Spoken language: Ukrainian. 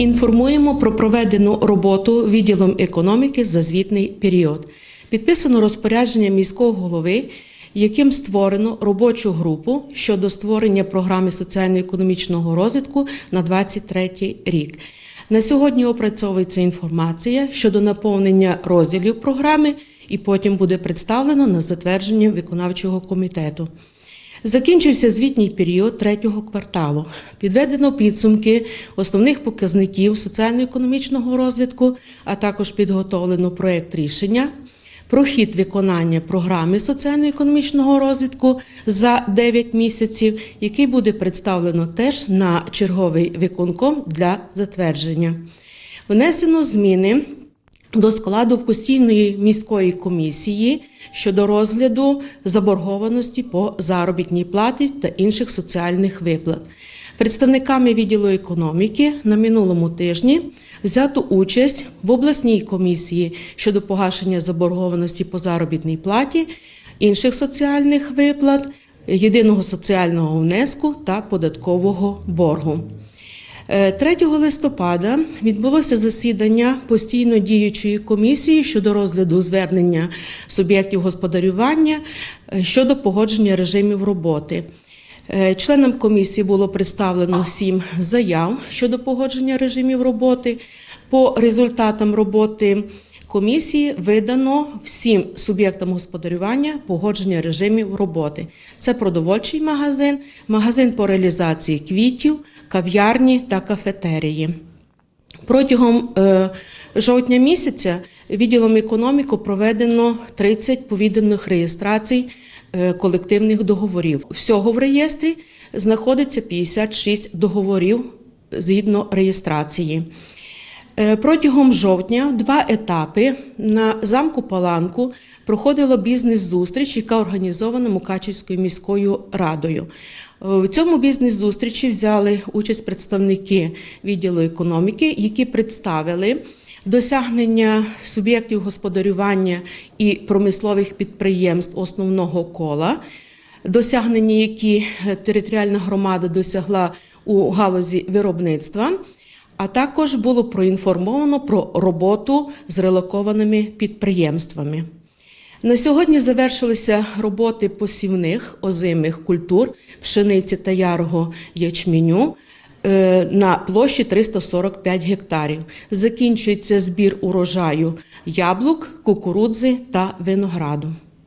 Інформуємо про проведену роботу відділом економіки за звітний період. Підписано розпорядження міського голови, яким створено робочу групу щодо створення програми соціально-економічного розвитку на 2023 рік. На сьогодні опрацьовується інформація щодо наповнення розділів програми, і потім буде представлено на затвердження виконавчого комітету. Закінчився звітній період третього кварталу. Підведено підсумки основних показників соціально-економічного розвитку, а також підготовлено проєкт рішення про хід виконання програми соціально-економічного розвитку за 9 місяців, який буде представлено теж на черговий виконком для затвердження. Внесено зміни до складу постійної міської комісії щодо розгляду заборгованості по заробітній платі та інших соціальних виплат. Представниками відділу економіки на минулому тижні взято участь в обласній комісії щодо погашення заборгованості по заробітній платі, інших соціальних виплат, єдиного соціального внеску та податкового боргу. 3 листопада відбулося засідання постійно діючої комісії щодо розгляду звернення суб'єктів господарювання е, щодо погодження режимів роботи. Е, Членам комісії було представлено сім заяв щодо погодження режимів роботи. По результатам роботи комісії видано всім суб'єктам господарювання погодження режимів роботи. Це продовольчий магазин, магазин по реалізації квітів, кав'ярні та кафетерії. Протягом е, жовтня місяця відділом економіки проведено 30 повідомлених реєстрацій е, колективних договорів. Всього в реєстрі знаходиться 56 договорів згідно реєстрації. Е, Протягом жовтня два етапи на замку Паланку проходила бізнес-зустріч, яка організована Мукачівською міською радою. Е, В цьому бізнес-зустрічі взяли участь представники відділу економіки, які представили досягнення суб'єктів господарювання і промислових підприємств основного кола, досягнення, які е, територіальна громада досягла у галузі виробництва. А також було проінформовано про роботу з релокованими підприємствами. На сьогодні завершилися роботи посівних озимих культур пшениці та ярого ячменю е, на площі 345 гектарів. Закінчується збір урожаю яблук, кукурудзи та винограду.